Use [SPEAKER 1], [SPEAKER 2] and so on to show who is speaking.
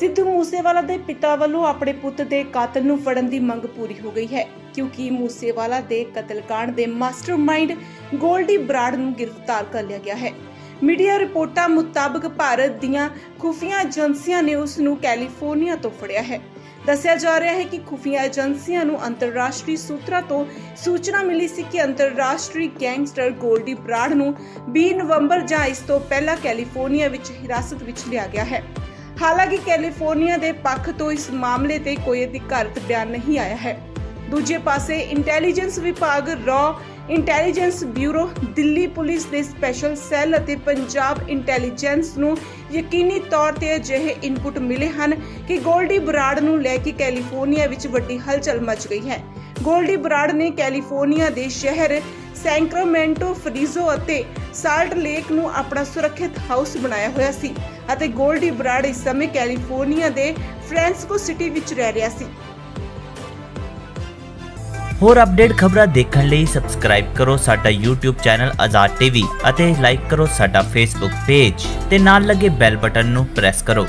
[SPEAKER 1] ਸਿੱਧੂ ਮੂਸੇਵਾਲਾ ਦੇ ਪਿਤਾ ਵੱਲੋਂ ਆਪਣੇ ਪੁੱਤ ਦੇ ਕਾਤਲ ਨੂੰ ਫੜਨ ਦੀ ਮੰਗ ਪੂਰੀ ਹੋ ਗਈ ਹੈ, ਕਿਉਂਕਿ ਮੂਸੇਵਾਲਾ ਦੇ ਕਤਲकांड ਦੇ ਮਾਸਟਰਮਾਈਂਡ ਗੋਲਡੀ ਬਰਾੜ ਨੂੰ ਗ੍ਰਿਫਤਾਰ ਕਰ ਲਿਆ ਗਿਆ ਹੈ। ਮੀਡੀਆ ਰਿਪੋਰਟਾਂ ਮੁਤਾਬਕ ਭਾਰਤ ਦੀਆਂ ਖੁਫੀਆ ਏਜੰਸੀਆਂ ਨੇ ਉਸ ਨੂੰ ਕੈਲੀਫੋਰਨੀਆ ਤੋਂ ਫੜਿਆ ਹੈ। ਦੱਸਿਆ ਜਾ ਰਿਹਾ ਹੈ ਕਿ ਖੁਫੀਆ ਏਜੰਸੀਆਂ ਨੂੰ ਅੰਤਰਰਾਸ਼ਟਰੀ ਸੂਤਰਾਂ ਤੋਂ ਸੂਚਨਾ ਮਿਲੀ ਸੀ ਕਿ ਅੰਤਰਰਾਸ਼ਟਰੀ ਗੈਂਗਸਟਰ ਗੋਲਡੀ ਬਰਾੜ ਨੂੰ 20 ਨਵੰਬਰ ਜਾਂ ਇਸ ਤੋਂ ਪਹਿਲਾਂ ਕੈਲੀਫੋਰਨੀਆ ਵਿੱਚ ਹਿਰਾਸਤ ਵਿੱਚ ਲਿਆ ਗਿਆ ਹੈ। ਹਾਲਾਂਕਿ ਕੈਲੀਫੋਰਨੀਆ ਦੇ ਪੱਖ ਤੋਂ ਇਸ ਮਾਮਲੇ ਤੇ ਕੋਈ ਅਧਿਕਾਰਤ ਬਿਆਨ ਨਹੀਂ ਆਇਆ ਹੈ। ਦੂਜੇ ਪਾਸੇ ਇੰਟੈਲੀਜੈਂਸ ਵਿਭਾਗ ਰॉ ਇੰਟੈਲੀਜੈਂਸ ਬਿਊਰੋ ਦਿੱਲੀ ਪੁਲਿਸ ਦੇ ਸਪੈਸ਼ਲ ਸੈੱਲ ਅਤੇ ਪੰਜਾਬ ਇੰਟੈਲੀਜੈਂਸ ਨੂੰ ਯਕੀਨੀ ਤੌਰ ਤੇ ਅਜਿਹੇ ਇਨਪੁਟ ਮਿਲੇ ਹਨ ਕਿ ਗੋਲਡੀ ਬਰਾੜ ਨੂੰ ਲੈ ਕੇ ਕੈਲੀਫੋਰਨੀਆ ਵਿੱਚ ਵੱਡੀ ਹਲਚਲ ਮਚ ਗਈ ਹੈ। ਗੋਲਡੀ ਬਰਾੜ ਨੇ ਕੈਲੀਫੋਰਨੀਆ ਦੇ ਸ਼ਹਿਰ ਸੈਂਕਰਾਮੈਂਟੋ ਫਰੀਜ਼ੋ ਅਤੇ ਸਾਲਟ ਲੇਕ ਨੂੰ ਆਪਣਾ ਸੁਰੱਖਿਅਤ ਹਾਊਸ ਬਣਾਇਆ ਹੋਇਆ ਸੀ ਅਤੇ ਗੋਲਡੀ ਬਰਾੜ ਇਸ ਸਮੇਂ ਕੈਲੀਫੋਰਨੀਆ ਦੇ ਫ੍ਰੈਂਸਕੋ ਸਿਟੀ ਵਿੱਚ ਰਹਿ ਰਿਹਾ ਸੀ।
[SPEAKER 2] ਹੋਰ ਅਪਡੇਟ ਖਬਰਾਂ ਦੇਖਣ ਲਈ ਸਬਸਕ੍ਰਾਈਬ ਕਰੋ ਸਾਡਾ YouTube ਚੈਨਲ ਆਜ਼ਾਦ ਟੀਵੀ ਅਤੇ ਲਾਈਕ ਕਰੋ ਸਾਡਾ Facebook ਪੇਜ ਤੇ ਨਾਲ ਲੱਗੇ ਬੈਲ ਬਟਨ ਨੂੰ ਪ੍ਰੈਸ ਕਰੋ।